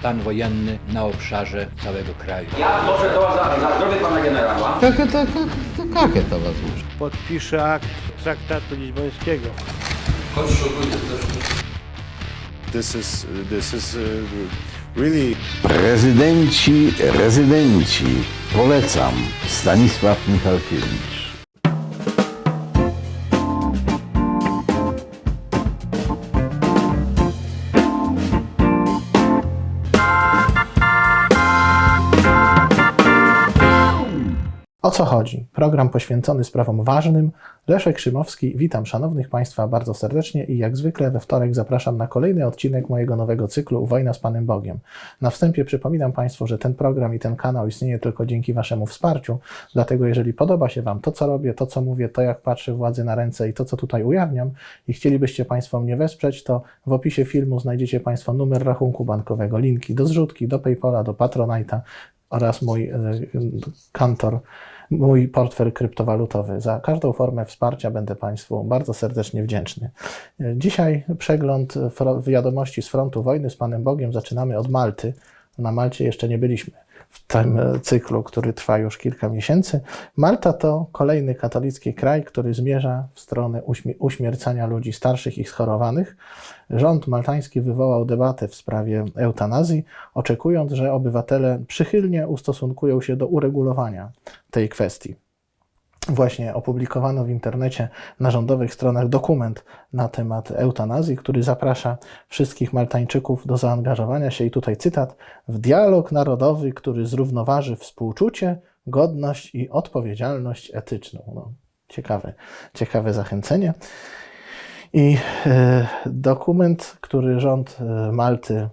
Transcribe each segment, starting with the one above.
stan wojenny na obszarze całego kraju. Ja może to za, za zdrowie pana generała. Tak, tak, tak, tak, to was muszę. Podpiszę akt traktatu lizbońskiego. Chodź, szukujcie This is, this is really... Prezydenci, rezydenci, polecam Stanisław Michalkiewicz. O co chodzi? Program poświęcony sprawom ważnym. Leszek Szymowski, witam szanownych Państwa bardzo serdecznie i jak zwykle we wtorek zapraszam na kolejny odcinek mojego nowego cyklu Wojna z Panem Bogiem. Na wstępie przypominam Państwu, że ten program i ten kanał istnieje tylko dzięki Waszemu wsparciu, dlatego jeżeli podoba się Wam to, co robię, to, co mówię, to, jak patrzę władzy na ręce i to, co tutaj ujawniam i chcielibyście Państwo mnie wesprzeć, to w opisie filmu znajdziecie Państwo numer rachunku bankowego, linki do zrzutki, do Paypala, do Patronite'a oraz mój e, kantor, mój portfel kryptowalutowy. Za każdą formę wsparcia będę Państwu bardzo serdecznie wdzięczny. Dzisiaj przegląd wiadomości z frontu wojny z Panem Bogiem zaczynamy od Malty. Na Malcie jeszcze nie byliśmy w tym cyklu, który trwa już kilka miesięcy. Malta to kolejny katolicki kraj, który zmierza w stronę uśmie- uśmiercania ludzi starszych i schorowanych. Rząd maltański wywołał debatę w sprawie eutanazji, oczekując, że obywatele przychylnie ustosunkują się do uregulowania tej kwestii. Właśnie opublikowano w internecie na rządowych stronach dokument na temat eutanazji, który zaprasza wszystkich Maltańczyków do zaangażowania się, i tutaj cytat, w dialog narodowy, który zrównoważy współczucie, godność i odpowiedzialność etyczną. No, ciekawe, ciekawe zachęcenie. I e, dokument, który rząd e, Malty e,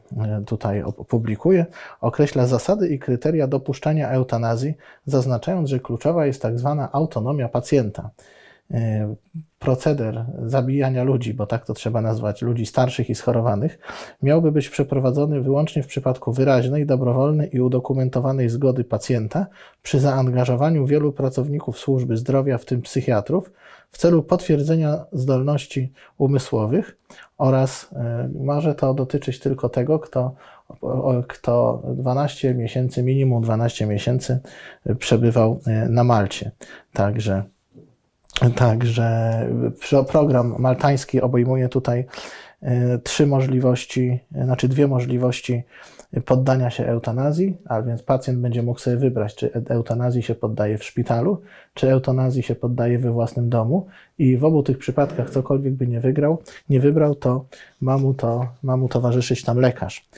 tutaj opublikuje, określa zasady i kryteria dopuszczania eutanazji, zaznaczając, że kluczowa jest tak zwana autonomia pacjenta. E, Proceder zabijania ludzi, bo tak to trzeba nazwać, ludzi starszych i schorowanych, miałby być przeprowadzony wyłącznie w przypadku wyraźnej, dobrowolnej i udokumentowanej zgody pacjenta przy zaangażowaniu wielu pracowników służby zdrowia, w tym psychiatrów, w celu potwierdzenia zdolności umysłowych oraz e, może to dotyczyć tylko tego, kto, kto 12 miesięcy, minimum 12 miesięcy przebywał e, na Malcie. Także Także pro- program maltański obejmuje tutaj e, trzy możliwości, e, znaczy dwie możliwości poddania się eutanazji, a więc pacjent będzie mógł sobie wybrać, czy e- eutanazji się poddaje w szpitalu, czy eutanazji się poddaje we własnym domu i w obu tych przypadkach cokolwiek by nie wygrał, nie wybrał, to ma mu, to, ma mu towarzyszyć tam lekarz.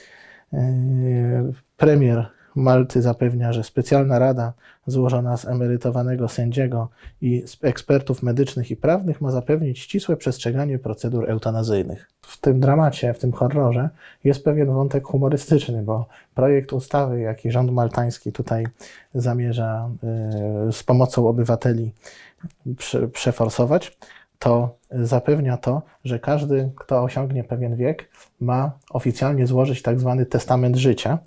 Premier Malty zapewnia, że specjalna rada złożona z emerytowanego sędziego i z ekspertów medycznych i prawnych ma zapewnić ścisłe przestrzeganie procedur eutanazyjnych. W tym dramacie, w tym horrorze jest pewien wątek humorystyczny, bo projekt ustawy, jaki rząd maltański tutaj zamierza y, z pomocą obywateli prze, przeforsować, to zapewnia to, że każdy, kto osiągnie pewien wiek, ma oficjalnie złożyć tak zwany testament życia.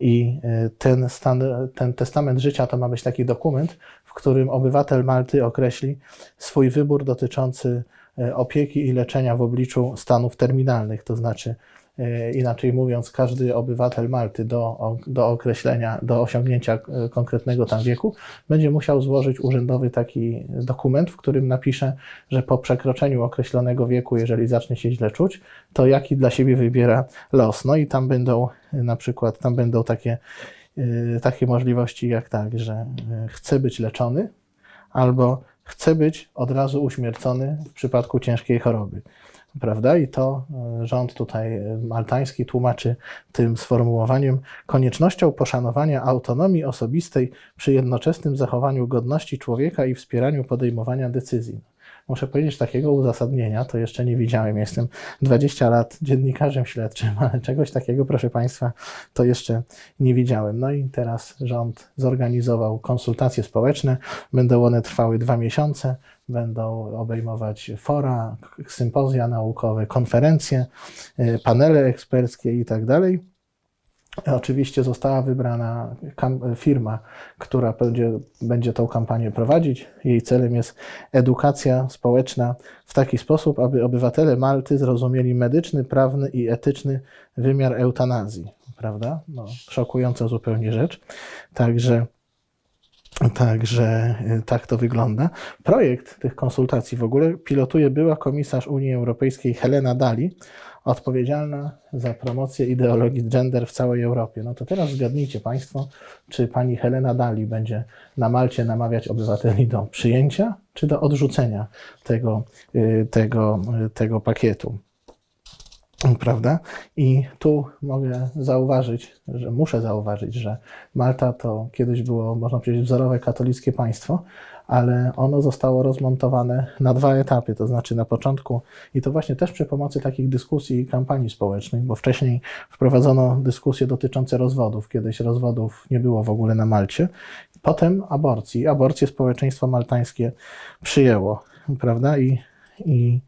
I y, ten, stan, ten testament życia to ma być taki dokument, w którym obywatel Malty określi swój wybór dotyczący y, opieki i leczenia w obliczu stanów terminalnych, to znaczy Inaczej mówiąc, każdy obywatel Malty do, do określenia, do osiągnięcia y, konkretnego tam wieku będzie musiał złożyć urzędowy taki dokument, w którym napisze, że po przekroczeniu określonego wieku, jeżeli zacznie się źle czuć, to jaki dla siebie wybiera los. No i tam będą y, na przykład, tam będą takie, takie możliwości jak tak, że chce być leczony albo chce być od razu uśmiercony w przypadku ciężkiej choroby. Prawda? I to y, rząd tutaj y, maltański tłumaczy tym sformułowaniem koniecznością poszanowania autonomii osobistej przy jednoczesnym zachowaniu godności człowieka i wspieraniu podejmowania decyzji. Muszę powiedzieć, takiego uzasadnienia to jeszcze nie widziałem. Jestem 20 lat dziennikarzem śledczym, ale czegoś takiego, proszę Państwa, to jeszcze nie widziałem. No i teraz rząd zorganizował konsultacje społeczne. Będą one trwały dwa miesiące. Będą obejmować fora, sympozja naukowe, konferencje, y, panele eksperckie i tak dalej. Oczywiście została wybrana firma, która będzie, będzie tą kampanię prowadzić. Jej celem jest edukacja społeczna w taki sposób, aby obywatele Malty zrozumieli medyczny, prawny i etyczny wymiar eutanazji. prawda? No, szokująca zupełnie rzecz. Także Także y, tak to wygląda. Projekt tych konsultacji w ogóle pilotuje była komisarz Unii Europejskiej Helena Dali, odpowiedzialna za promocję ideologii gender w całej Europie. No to teraz zgadnijcie Państwo, czy pani Helena Dali będzie na Malcie namawiać obywateli do przyjęcia, czy do odrzucenia tego, y, tego, y, tego pakietu. Prawda? I tu mogę zauważyć, że muszę zauważyć, że Malta to kiedyś było, można powiedzieć, wzorowe katolickie państwo, ale ono zostało rozmontowane na dwa etapy. To znaczy na początku, i to właśnie też przy pomocy takich dyskusji i kampanii społecznych, bo wcześniej wprowadzono dyskusje dotyczące rozwodów. Kiedyś rozwodów nie było w ogóle na Malcie. Potem aborcji. Aborcję społeczeństwo maltańskie przyjęło, prawda? I, i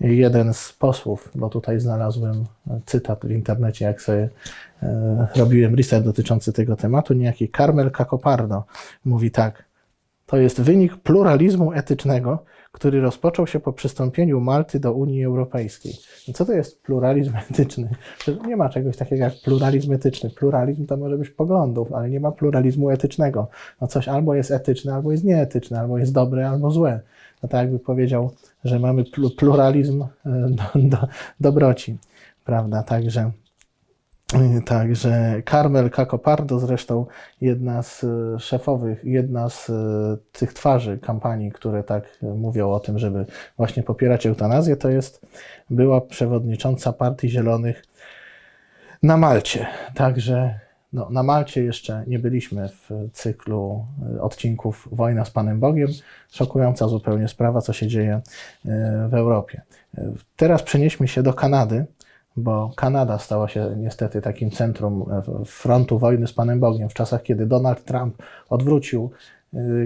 jeden z posłów, bo tutaj znalazłem cytat w internecie, jak sobie e, robiłem research dotyczący tego tematu, niejaki Carmel Cacopardo mówi tak, to jest wynik pluralizmu etycznego, który rozpoczął się po przystąpieniu Malty do Unii Europejskiej. No co to jest pluralizm etyczny? Nie ma czegoś takiego jak pluralizm etyczny. Pluralizm to może być poglądów, ale nie ma pluralizmu etycznego. No coś albo jest etyczne, albo jest nieetyczne, albo jest dobre, albo złe. No tak jakby powiedział, że mamy plu- pluralizm e, do, do, dobroci, prawda? Także y, Także Carmel Cacopardo, zresztą jedna z e, szefowych, jedna z e, tych twarzy kampanii, które tak e, mówią o tym, żeby właśnie popierać eutanazję, to jest była przewodnicząca Partii Zielonych na Malcie. Także no, na Malcie jeszcze nie byliśmy w cyklu e, odcinków Wojna z Panem Bogiem. Szokująca zupełnie sprawa, co się dzieje e, w Europie. E, Teraz przenieśmy się do Kanady, bo Kanada stała się niestety takim centrum frontu wojny z Panem Bogiem w czasach, kiedy Donald Trump odwrócił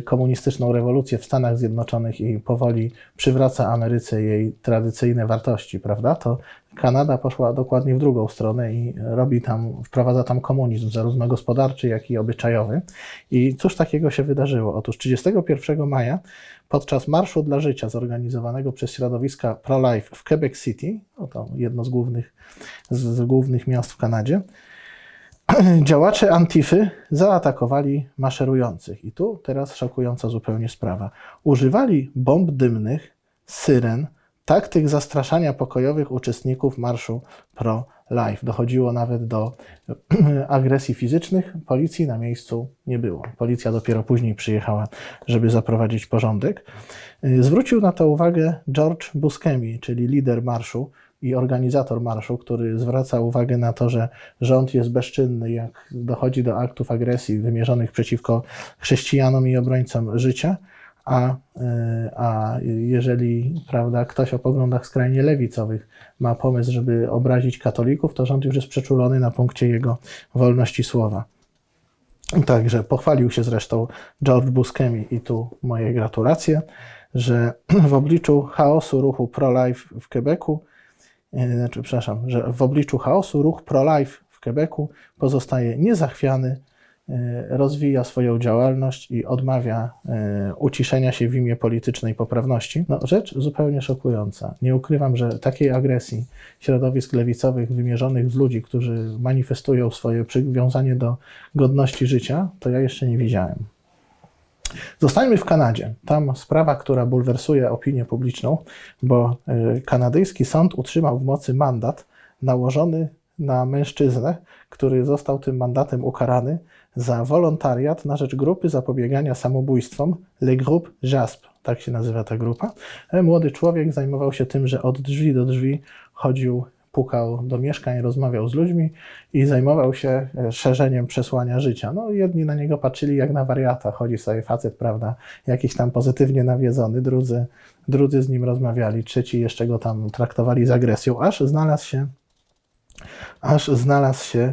komunistyczną rewolucję w Stanach Zjednoczonych i powoli przywraca Ameryce jej tradycyjne wartości, prawda? To Kanada poszła dokładnie w drugą stronę i robi tam, wprowadza tam komunizm, zarówno gospodarczy, jak i obyczajowy. I cóż takiego się wydarzyło? Otóż 31 maja podczas Marszu dla Życia zorganizowanego przez środowiska pro-life w Quebec City, no to jedno z głównych, z głównych miast w Kanadzie, działacze Antify zaatakowali maszerujących. I tu teraz szokująca zupełnie sprawa. Używali bomb dymnych, syren, taktyk zastraszania pokojowych uczestników marszu pro-life. Dochodziło nawet do agresji fizycznych. Policji na miejscu nie było. Policja dopiero później przyjechała, żeby zaprowadzić porządek. Y, Zwrócił na to uwagę George Buscemi, czyli lider marszu i organizator marszu, który zwraca uwagę na to, że rząd jest bezczynny, jak dochodzi do aktów agresji wymierzonych przeciwko chrześcijanom i obrońcom życia. A, y, a jeżeli prawda, ktoś o poglądach skrajnie lewicowych ma pomysł, żeby obrazić katolików, to rząd już jest przeczulony na punkcie jego wolności słowa. Także pochwalił się zresztą George Buscemi i tu moje gratulacje, że w obliczu chaosu ruchu pro-life w Quebecu, e, znaczy, przepraszam, że w obliczu chaosu ruch pro-life w Quebecu pozostaje niezachwiany, rozwija swoją działalność i odmawia e, uciszenia się w imię politycznej poprawności. No, rzecz zupełnie szokująca. Nie ukrywam, że takiej agresji środowisk lewicowych wymierzonych w ludzi, którzy manifestują swoje przywiązanie do godności życia, to ja jeszcze nie widziałem. Zostańmy w Kanadzie. Tam sprawa, która bulwersuje opinię publiczną, bo y, kanadyjski sąd utrzymał w mocy mandat nałożony na mężczyznę, który został tym mandatem ukarany za wolontariat na rzecz grupy zapobiegania samobójstwom Le Groupe JASP. Tak się nazywa ta grupa. E, Młody człowiek zajmował się tym, że od drzwi do drzwi chodził, pukał do mieszkań, rozmawiał z ludźmi i zajmował się e, szerzeniem przesłania życia. No, jedni na niego patrzyli jak na wariata. Chodzi sobie facet, prawda, jakiś tam pozytywnie nawiedzony, drudzy, drudzy z nim rozmawiali, trzeci jeszcze go tam traktowali z agresją, aż znalazł się aż znalazł się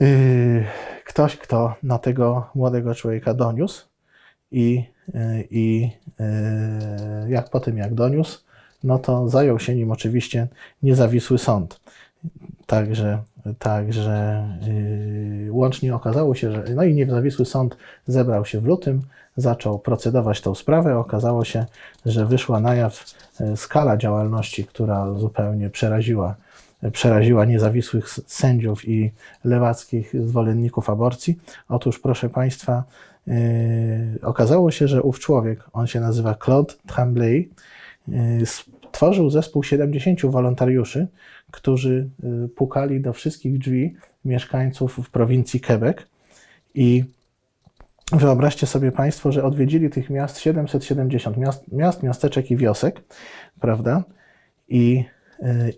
yy, ktoś, kto na tego młodego człowieka doniósł i, yy, i yy, jak po tym jak doniósł, no to zajął się nim oczywiście niezawisły sąd. Także, także yy, łącznie okazało się, że no i niezawisły sąd zebrał się w lutym, zaczął procedować tą sprawę. Okazało się, że wyszła na jaw skala działalności, która zupełnie przeraziła przeraziła niezawisłych sędziów i lewackich zwolenników aborcji. Otóż, proszę Państwa, yy, okazało się, że ów człowiek, on się nazywa Claude Tremblay, yy, stworzył zespół 70 wolontariuszy, którzy yy, pukali do wszystkich drzwi mieszkańców w prowincji Quebec i Wyobraźcie sobie Państwo, że odwiedzili tych miast 770 miast, miast miasteczek i wiosek, prawda? I,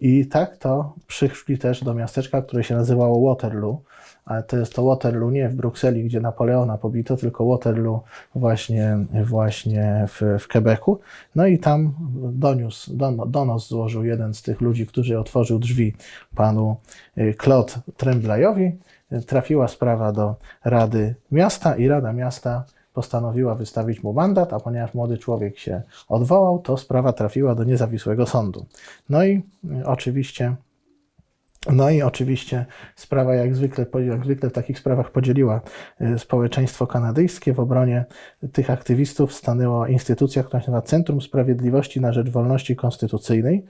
I tak to przyszli też do miasteczka, które się nazywało Waterloo. Ale to jest to Waterloo nie w Brukseli, gdzie Napoleona pobito, tylko Waterloo właśnie, właśnie w, w Quebecu. No i tam doniósł, don, donos złożył jeden z tych ludzi, który otworzył drzwi panu y, Claude Tremblayowi. Trafiła sprawa do Rady Miasta i Rada Miasta postanowiła wystawić mu mandat, a ponieważ młody człowiek się odwołał, to sprawa trafiła do niezawisłego sądu. No i y, oczywiście no i oczywiście sprawa jak zwykle, jak zwykle w takich sprawach podzieliła y, społeczeństwo kanadyjskie. W obronie tych aktywistów stanęła instytucja, która się nazywa Centrum Sprawiedliwości na Rzecz Wolności Konstytucyjnej.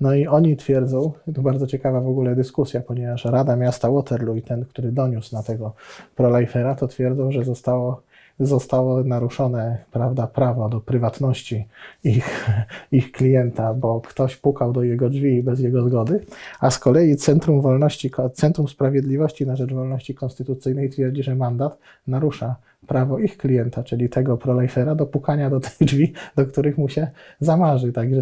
No i oni twierdzą, to bardzo ciekawa w ogóle dyskusja, ponieważ Rada Miasta Waterloo i ten, który doniósł na tego prolifera, to twierdzą, że zostało zostało naruszone prawda, prawo do prywatności ich, ich klienta, bo ktoś pukał do jego drzwi bez jego zgody, a z kolei Centrum Wolności, Centrum Sprawiedliwości na Rzecz Wolności Konstytucyjnej twierdzi, że mandat narusza prawo ich klienta, czyli tego prolifera, do pukania do tych drzwi, do których mu się zamarzy. Także,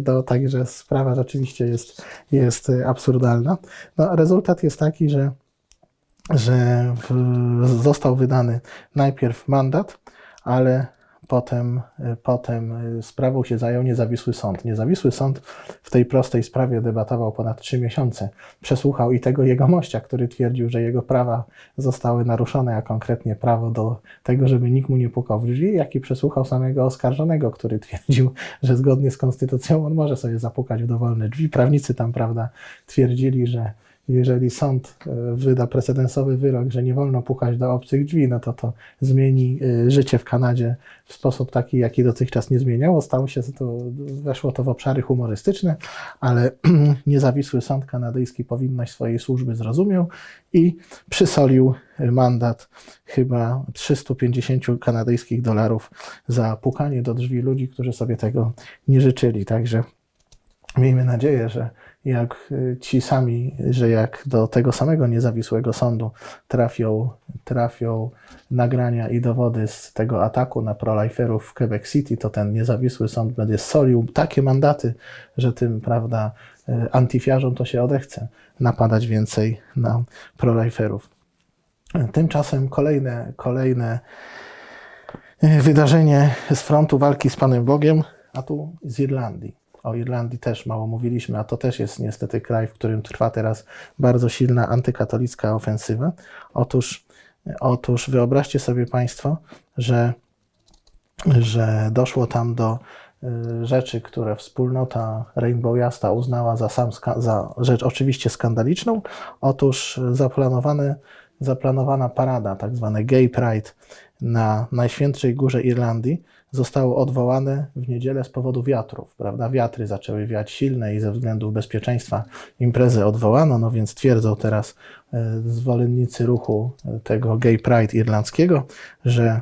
do, także sprawa rzeczywiście jest, jest absurdalna. No, rezultat jest taki, że że został wydany najpierw mandat, ale potem, potem sprawą się zajął niezawisły sąd. Niezawisły sąd w tej prostej sprawie debatował ponad trzy miesiące. Przesłuchał i tego jegomościa, który twierdził, że jego prawa zostały naruszone, a konkretnie prawo do tego, żeby nikt mu nie pukał w drzwi, jak i przesłuchał samego oskarżonego, który twierdził, że zgodnie z konstytucją on może sobie zapukać w dowolne drzwi. Prawnicy tam, prawda, twierdzili, że jeżeli sąd e, wyda precedensowy wyrok, że nie wolno pukać do obcych drzwi, no to to zmieni e, życie w Kanadzie w sposób taki, jaki dotychczas nie zmieniało. Stało się to, weszło to w obszary humorystyczne, ale niezawisły sąd kanadyjski powinność swojej służby zrozumiał i przysolił mandat chyba 350 kanadyjskich dolarów za pukanie do drzwi ludzi, którzy sobie tego nie życzyli. Także miejmy nadzieję, że jak ci sami, że jak do tego samego niezawisłego sądu trafią, trafią nagrania i dowody z tego ataku na proliferów w Quebec City, to ten niezawisły sąd będzie solił takie mandaty, że tym, prawda, antyfiarzom to się odechce napadać więcej na proliferów. Tymczasem kolejne, kolejne wydarzenie z frontu walki z Panem Bogiem, a tu z Irlandii. O Irlandii też mało mówiliśmy, a to też jest niestety kraj, w którym trwa teraz bardzo silna antykatolicka ofensywa. Otóż, otóż wyobraźcie sobie Państwo, że, że doszło tam do y, rzeczy, które wspólnota Rainbow Jasta uznała za, sam, za rzecz oczywiście skandaliczną. Otóż zaplanowane, zaplanowana parada, tak zwane Gay Pride na Najświętszej Górze Irlandii zostało odwołane w niedzielę z powodu wiatrów, prawda? Wiatry zaczęły wiać silne i ze względów bezpieczeństwa imprezę odwołano, no więc twierdzą teraz e, zwolennicy ruchu e, tego Gay Pride irlandzkiego, że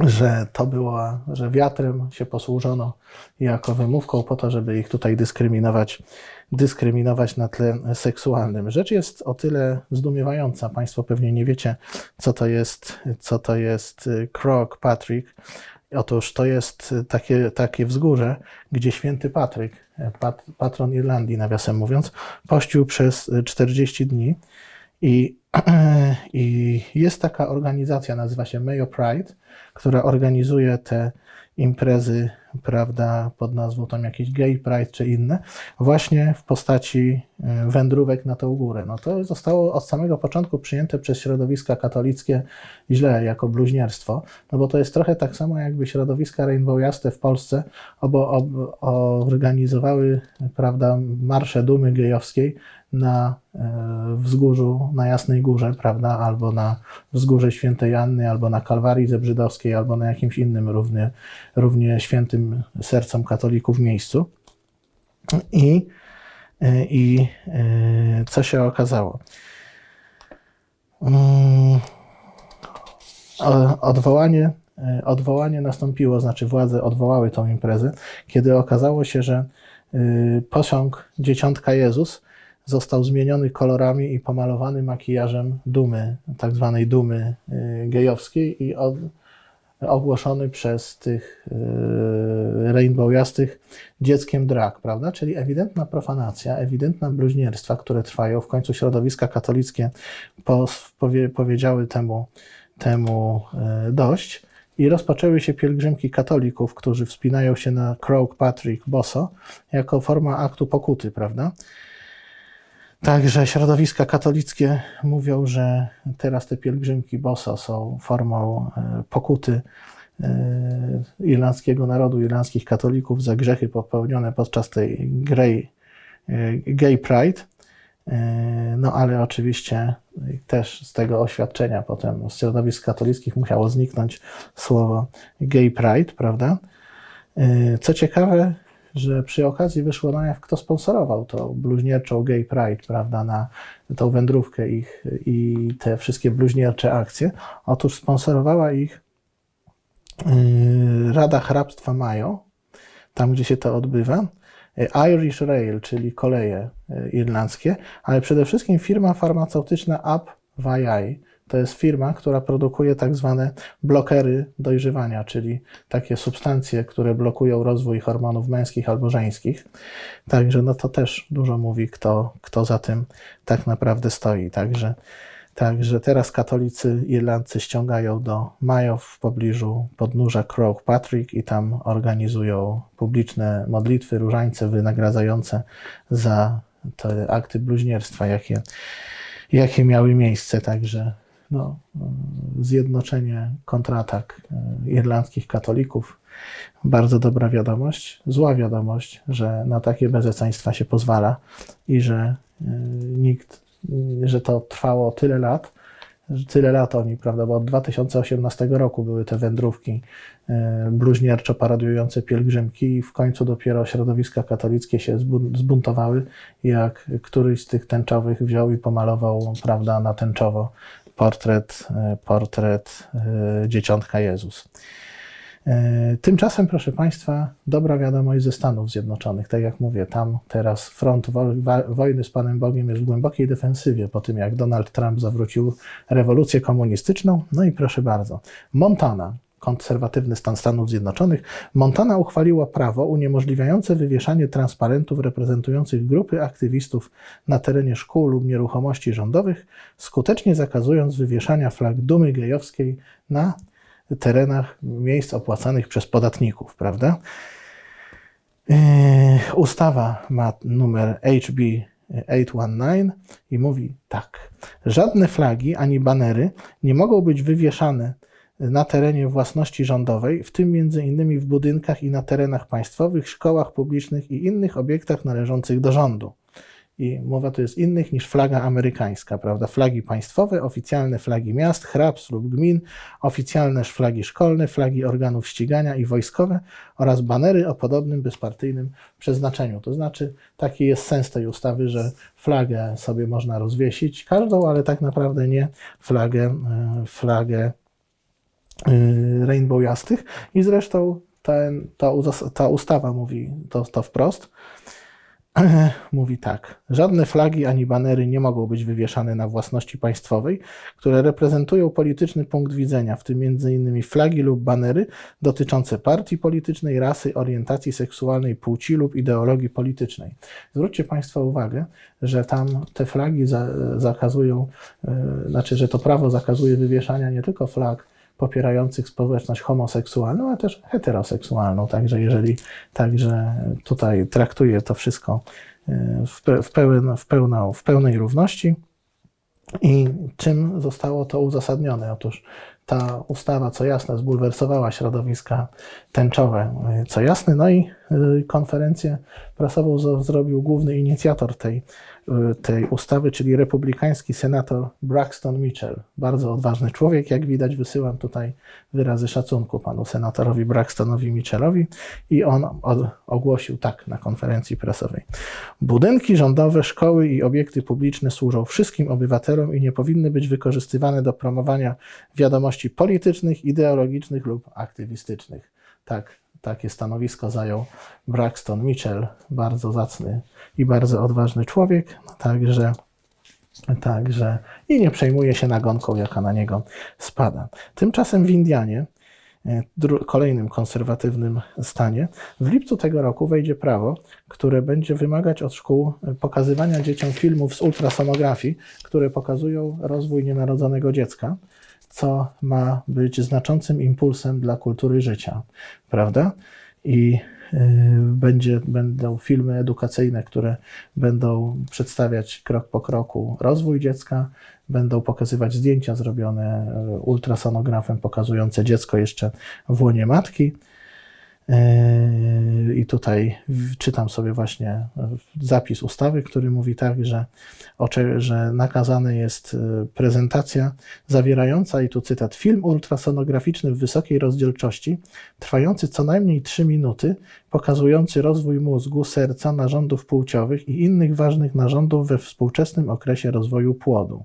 że to była, że wiatrem się posłużono jako wymówką po to, żeby ich tutaj dyskryminować, dyskryminować na tle seksualnym. Rzecz jest o tyle zdumiewająca. Państwo pewnie nie wiecie, co to jest, co to jest y, Croag Patrick. Otóż to jest takie, takie wzgórze, gdzie święty Patryk, pat, patron Irlandii, nawiasem mówiąc, pościł przez 40 dni i, i jest taka organizacja, nazywa się Mayo Pride, która organizuje te imprezy, prawda, pod nazwą tam jakiś Gay Pride czy inne, właśnie w postaci e, wędrówek na tą górę. No to zostało od samego początku przyjęte przez środowiska katolickie źle, jako bluźnierstwo, no bo to jest trochę tak samo, jakby środowiska Rainbow w Polsce obo, ob, organizowały, prawda, marsze dumy gejowskiej na e, wzgórzu, na Jasnej Górze, prawda, albo na wzgórze Świętej Anny, albo na Kalwarii Zebrzydowskiej, albo na jakimś innym równie, równie świętym sercom katolików miejscu. I Y, I y, co się okazało? Mm, Odwołanie, y, odwołanie nastąpiło, znaczy władze odwołały tą imprezę, kiedy okazało się, że posąg Dzieciątka Jezus został zmieniony kolorami i pomalowany makijażem dumy, tak zwanej dumy gejowskiej i od, ogłoszony przez tych y, rainbowiastych dzieckiem drag, prawda? Czyli ewidentna profanacja, ewidentna bluźnierstwa, które trwają. W końcu środowiska katolickie powiedziały temu, temu y, dość. I rozpoczęły się pielgrzymki katolików, którzy wspinają się na Croagh Patrick Boso jako forma aktu pokuty, prawda? Także środowiska katolickie mówią, że teraz te pielgrzymki Boso są formą e, pokuty e, irlandzkiego narodu, irlandzkich katolików za grzechy popełnione podczas tej grey, e, gay pride. No ale oczywiście też z tego oświadczenia potem z środowisk katolickich musiało zniknąć słowo gay pride, prawda? Co ciekawe, że przy okazji wyszło na jaw, kto sponsorował to bluźnierczą Gay Pride, prawda, na tą wędrówkę ich i te wszystkie bluźniercze akcje. Otóż sponsorowała ich yy, Rada Hrabstwa Mayo, tam gdzie się to odbywa, Irish Rail, czyli koleje yy, irlandzkie, ale przede wszystkim firma farmaceutyczna Up. To jest firma, która produkuje tak zwane blokery dojrzewania, czyli takie substancje, które blokują rozwój hormonów męskich albo żeńskich. Także no to też dużo mówi, kto, kto za tym tak naprawdę stoi. Także, także teraz katolicy irlandcy ściągają do Mayo w pobliżu podnóża Croagh Patrick i tam organizują publiczne modlitwy, różańce wynagradzające za te akty bluźnierstwa, jakie, jakie miały miejsce. Także no, y, zjednoczenie, kontratak y, irlandzkich katolików. Bardzo dobra wiadomość. Zła wiadomość, że na takie bezeceństwa się pozwala i że y, nikt, że to trwało tyle lat, tyle lat oni, prawda, bo od 2018 roku były te wędrówki bluźnierczo paradujące pielgrzymki i w końcu dopiero środowiska katolickie się zbun- zbuntowały, jak któryś z tych tęczowych wziął i pomalował, prawda, na tęczowo portret, e, portret e, dzieciątka Jezus. E, Tymczasem, proszę Państwa, dobra wiadomość ze Stanów Zjednoczonych. Tak jak mówię, tam teraz front wojny z Panem Bogiem jest w głębokiej defensywie po tym, jak Donald Trump zawrócił rewolucję komunistyczną. No i proszę bardzo, Montana, konserwatywny stan Stanów Zjednoczonych, Montana uchwaliła prawo uniemożliwiające wywieszanie transparentów reprezentujących grupy aktywistów na terenie szkół lub nieruchomości rządowych, skutecznie zakazując wywieszania flag dumy gejowskiej na terenach miejsc opłacanych przez podatników, prawda? Yy, Ustawa ma numer HB 819 i mówi tak. Żadne flagi ani banery nie mogą być wywieszane na terenie własności rządowej, w tym innymi w budynkach i na terenach państwowych, szkołach publicznych i innych obiektach należących do rządu. I mowa tu jest innych niż flaga amerykańska, prawda? Flagi państwowe, oficjalne flagi miast, hrabstw lub gmin, oficjalne flagi szkolne, flagi organów ścigania i wojskowe oraz banery o podobnym bezpartyjnym przeznaczeniu. To znaczy, taki jest sens tej ustawy, że flagę sobie można rozwiesić, każdą, ale tak naprawdę nie flagę, e, flagę rainbow jastych i zresztą ten, ta, ta ustawa mówi to, to wprost. Mówi tak: Żadne flagi ani banery nie mogą być wywieszane na własności państwowej, które reprezentują polityczny punkt widzenia, w tym m.in. flagi lub banery dotyczące partii politycznej, rasy, orientacji seksualnej, płci lub ideologii politycznej. Zwróćcie Państwo uwagę, że tam te flagi za, zakazują, y, znaczy, że to prawo zakazuje wywieszania nie tylko flag popierających społeczność homoseksualną, a też heteroseksualną. Także jeżeli także tutaj traktuje to wszystko y, w, pe- w, pełen, w, pełną, w pełnej równości. I czym zostało to uzasadnione? Otóż ta ustawa, co jasne, zbulwersowała środowiska tęczowe, y, co jasne, no i konferencję prasową zrobił główny inicjator tej y, tej ustawy, czyli republikański senator Braxton Mitchell. Bardzo odważny człowiek, jak widać, wysyłam tutaj wyrazy szacunku panu senatorowi Braxtonowi Mitchellowi i on ogłosił tak na konferencji prasowej. Budynki rządowe, szkoły i obiekty publiczne służą wszystkim obywatelom i nie powinny być wykorzystywane do promowania wiadomości politycznych, ideologicznych lub aktywistycznych. Tak, takie stanowisko zajął Braxton Mitchell, bardzo zacny i bardzo odważny człowiek, także, także i nie przejmuje się nagonką, jaka na niego spada. Tymczasem w Indianie, e, kolejnym konserwatywnym stanie, w lipcu tego roku wejdzie prawo, które będzie wymagać od szkół pokazywania dzieciom filmów z ultrasonografii, które pokazują rozwój nienarodzonego dziecka, co ma być znaczącym impulsem dla kultury życia, prawda? I y, będzie, będą filmy edukacyjne, które będą przedstawiać krok po kroku rozwój dziecka, będą pokazywać zdjęcia zrobione y, ultrasonografem, pokazujące dziecko jeszcze w łonie matki. Yy, I tutaj czytam sobie właśnie e, zapis ustawy, który mówi tak, że, że nakazane jest e, prezentacja zawierająca, i tu cytat, film ultrasonograficzny w wysokiej rozdzielczości, trwający co najmniej 3 minuty, pokazujący rozwój mózgu, serca, narządów płciowych i innych ważnych narządów we współczesnym okresie rozwoju płodu,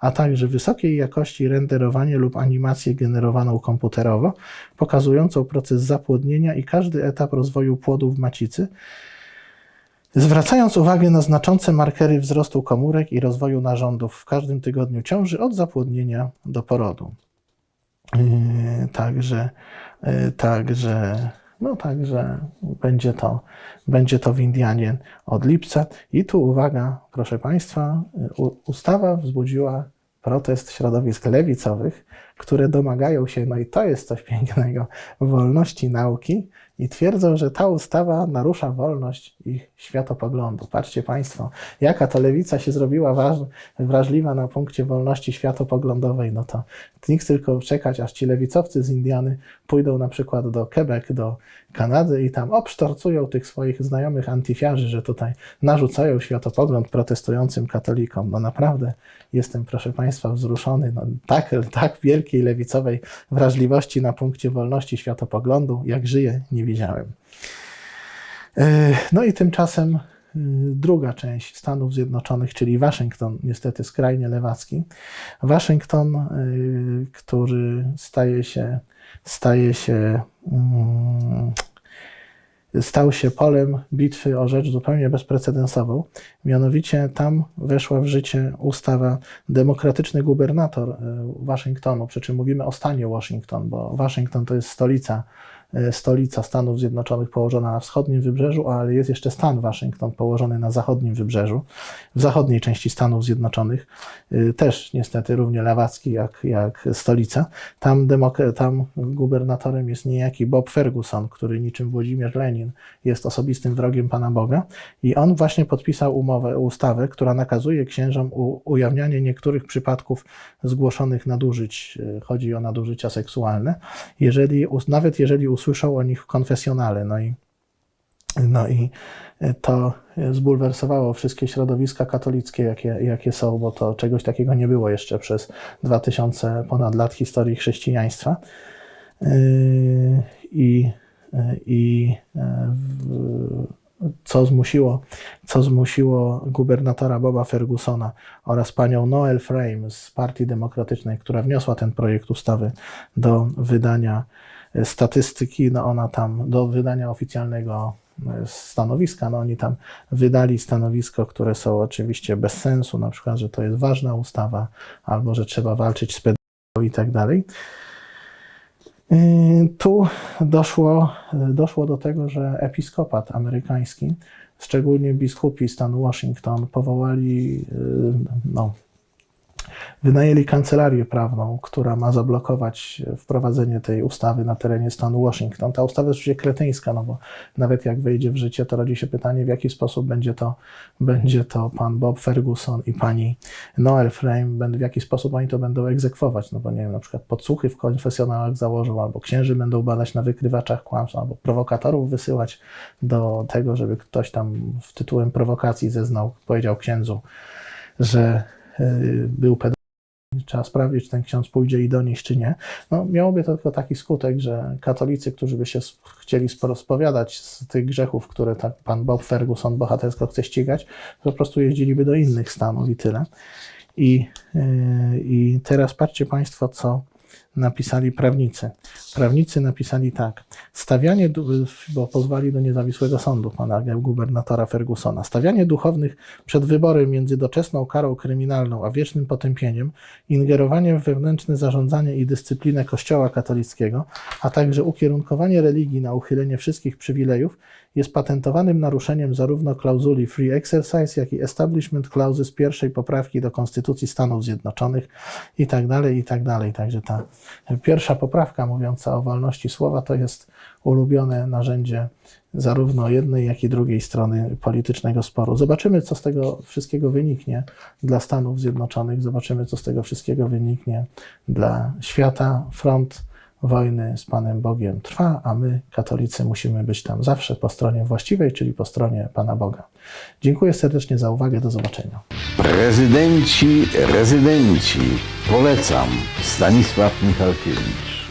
a także wysokiej jakości renderowanie lub animację generowaną komputerowo, pokazującą proces zapłodnienia i każdy etap rozwoju płodu w macicy, zwracając uwagę na znaczące markery wzrostu komórek i rozwoju narządów w każdym tygodniu ciąży od zapłodnienia do porodu. Yy, Także, yy, także, no także będzie to, będzie to w Indianie od lipca. I tu uwaga, proszę Państwa, ustawa wzbudziła protest środowisk lewicowych, które domagają się, no i to jest coś pięknego, wolności nauki i twierdzą, że ta ustawa narusza wolność ich światopoglądu. Patrzcie Państwo, jaka to lewica się zrobiła wrażliwa na punkcie wolności światopoglądowej, no to nic tylko czekać, aż ci lewicowcy z Indiany pójdą na przykład do Quebec, do Kanady i tam obsztorcują tych swoich znajomych antyfiarzy, że tutaj narzucają światopogląd protestującym katolikom. No naprawdę jestem, proszę Państwa, wzruszony. No, tak, tak wielkiej lewicowej wrażliwości na punkcie wolności światopoglądu, jak żyję, nie widziałem. E, No i tymczasem y, druga część Stanów Zjednoczonych, czyli Waszyngton, niestety skrajnie lewacki. Waszyngton, y, który staje się, staje się, mm, stał się polem bitwy o rzecz zupełnie bezprecedensową. Mianowicie tam weszła w życie ustawa demokratyczny gubernator y, Waszyngtonu, przy czym mówimy o stanie Washington, bo Waszyngton to jest stolica e, stolica Stanów Zjednoczonych położona na wschodnim wybrzeżu, ale jest jeszcze stan Waszyngton położony na zachodnim wybrzeżu, w zachodniej części Stanów Zjednoczonych, y, też niestety równie lewacki jak, jak stolica. Tam, demok- tam gubernatorem jest niejaki Bob Ferguson, który niczym Włodzimierz Lenin jest osobistym wrogiem Pana Boga i on właśnie podpisał umowę, ustawę, która nakazuje księżom u, ujawnianie niektórych przypadków zgłoszonych nadużyć, y, chodzi o nadużycia seksualne, jeżeli, nawet jeżeli usłyszą o nich w konfesjonale. No i, no i to zbulwersowało wszystkie środowiska katolickie, jakie, jakie są, bo to czegoś takiego nie było jeszcze przez 2000 ponad lat historii chrześcijaństwa. Yy, I, i e, w- co zmusiło, co zmusiło gubernatora Boba Fergusona oraz panią Noel Frame z Partii Demokratycznej, która wniosła ten projekt ustawy do wydania statystyki, no ona tam do wydania oficjalnego e, stanowiska, no oni tam wydali stanowisko, które są oczywiście bez sensu, na przykład, że to jest ważna ustawa, albo że trzeba walczyć z pedofilią i tak dalej. Yy, Tu doszło, doszło do tego, że episkopat amerykański, szczególnie biskupi stanu Washington, powołali no, wynajęli kancelarię prawną, która ma zablokować wprowadzenie tej ustawy na terenie stanu Washington. Ta ustawa jest oczywiście kretyńska, no bo nawet jak wejdzie w życie, to rodzi się pytanie, w jaki sposób będzie to, będzie to pan Bob Ferguson i pani Noel Frame, w jaki sposób oni to będą egzekwować, no bo nie wiem, na przykład podsłuchy w konfesjonałach założą, albo księży będą badać na wykrywaczach kłamstw, albo prowokatorów wysyłać do tego, żeby ktoś tam w tytułem prowokacji zeznał, powiedział księdzu, że był pedofilem. Trzeba sprawdzić, czy ten ksiądz pójdzie i donieść, czy nie. No, miałoby to tylko taki skutek, że katolicy, którzy by się chcieli sporo spowiadać z tych grzechów, które tak pan Bob Ferguson bohatersko chce ścigać, po prostu jeździliby do innych stanów i tyle. I, yy, I teraz patrzcie Państwo, co napisali prawnicy. Prawnicy napisali tak. Stawianie, bo pozwali do niezawisłego sądu pana gubernatora Fergusona. Stawianie duchownych przed wyborem między doczesną karą kryminalną a wiecznym potępieniem, ingerowaniem w wewnętrzne zarządzanie i dyscyplinę Kościoła katolickiego, a także ukierunkowanie religii na uchylenie wszystkich przywilejów jest patentowanym naruszeniem zarówno klauzuli free exercise, jak i establishment clauses z pierwszej poprawki do Konstytucji Stanów Zjednoczonych i tak dalej, i tak. Także ta pierwsza poprawka mówiąca o wolności słowa to jest ulubione narzędzie zarówno jednej, jak i drugiej strony politycznego sporu. Zobaczymy, co z tego wszystkiego wyniknie dla Stanów Zjednoczonych, zobaczymy, co z tego wszystkiego wyniknie dla świata. Front wojny z Panem Bogiem trwa, a my, katolicy, musimy być tam zawsze po stronie właściwej, czyli po stronie Pana Boga. Dziękuję serdecznie za uwagę, do zobaczenia. Prezydenci, rezydenci. Polecam. Stanisław Michalkiewicz.